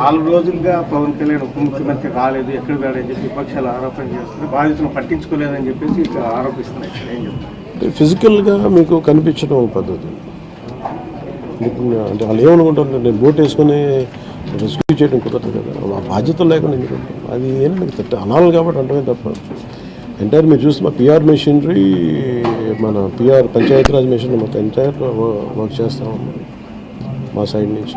నాలుగు రోజులుగా పవన్ కళ్యాణ్ ఉప ముఖ్యమంత్రి రాలేదు ఎక్కడ వెళ్ళని చెప్పి విపక్షాలు ఆరోపణ చేస్తున్నారు బాధితులను పట్టించుకోలేదని చెప్పేసి అంటే ఫిజికల్గా మీకు కనిపించడం ఒక పద్ధతి. అంటే వాళ్ళు ఏమనుకుంటారు నేను బోట్ వేసుకొని రెస్క్యూ చేయడం కుదరదు కదా. ఆ బాధ్యతలు లేకుండా ఎందుకు ఉంటాం? అది తట్ట అనాలి కాబట్టి అంటే తప్ప. ఎంటైర్ మీరు చూస్తే మా పిఆర్ మెషినరీ మన పిఆర్ పంచాయతీరాజ్ మెషిన్ మొత్తం ఎంటైర్ వర్క్ చేస్తా ఉన్నాం. మా సైడ్ నుంచి.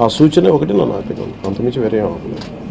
ఆ సూచన ఒకటి నన్ను ఆపేదాను అంతమించి వేరే ఏం అవ్వలేదు.